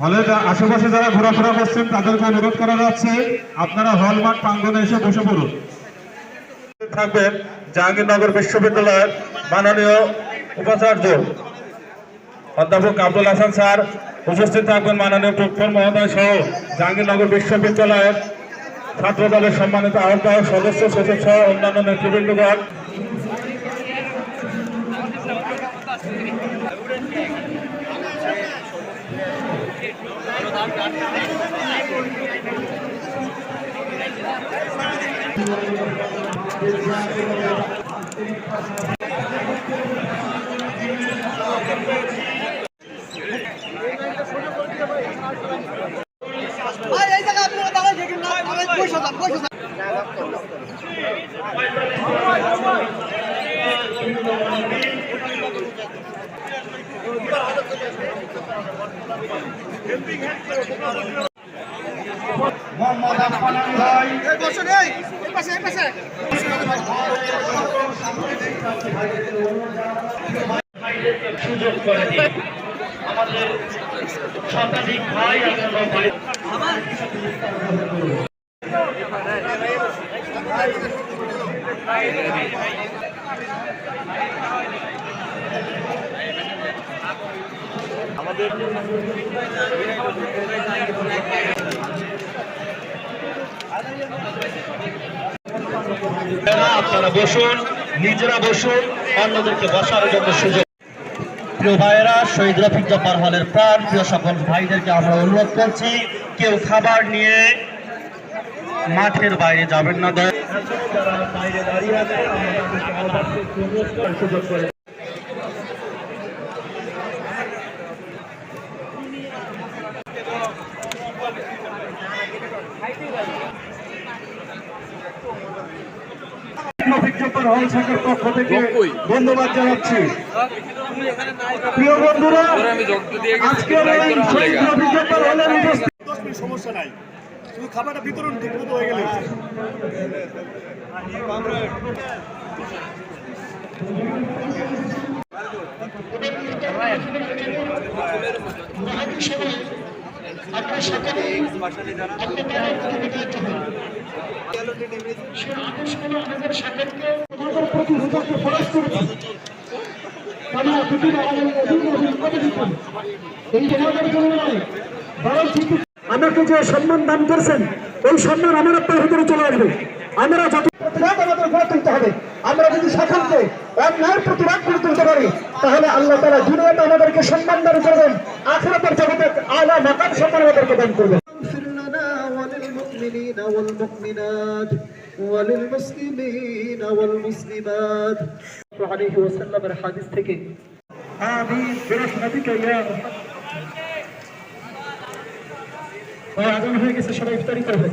হলে যা- আশেপাশে যারা ঘোরাফেরা করছেন তাদেরকে অনুরোধ করা যাচ্ছে, আপনারা হলমার্ট প্রাঙ্গনে এসে বসে পড়ুন। থাকবেন জাহাঙ্গীরনগর বিশ্ববিদ্যালয়ের মাননীয় উপাচার্য অধ্যাপক আব্দুল হাসান স্যার, উপস্থিত থাকবেন মাননীয় প্রক্টর মহোদয় সহ জাহাঙ্গীরনগর বিশ্ববিদ্যালয়ের ছাত্র দলের সম্মানিত আহ্বায়ক সদস্য, সচিব সহ অন্যান্য নেতৃবৃন্দগণ। ভাই এই জায়গায় আপনারা মোহাম্মদ আফফান আলী ভাই এই বসুন এই এই পাশে সুযোগ করে আমাদের শতাধিক ভাই এবং ভাই আপনারা বসুন, নিজেরা বসুন, অন্যদেরকে বসার জন্য সুযোগ। প্রিয় ভাইয়েরা, শহীদ রফিক জব্বার হলের প্রাণ, প্রিয় সকল ভাইদেরকে আমরা অনুরোধ করছি, কেউ খাবার নিয়ে মাঠের বাইরে যাবেন না। দয়া আমরা তাদেরকে আহ্বান করছি, অনুরোধ করার সুযোগ করে রফিক জব্বার হল শাখার পক্ষ থেকে ধন্যবাদ জানাচ্ছি। প্রিয় বন্ধুরা আজকের এই শহীদ দশ মিনিট সমস্যা নাই। শুধু খাবারটা বিতরণ ঠিক মতো হয়ে গেলে। এই বরং ঠিক আমাকে যে সম্মান দান করছেন ওই সম্মান আমার আপনার ভিতরে চলে আসবে। আমরা যত সম্মান আমাদেরকে দান করবেন اغفر لنا وللمؤمنين والمؤمنات وللمسلمين والمسلمات عليه وسلم الحديث থেকে آمين برحمتك يا محمد আগুন হয়ে গেছে সবাই ইফতারি করবে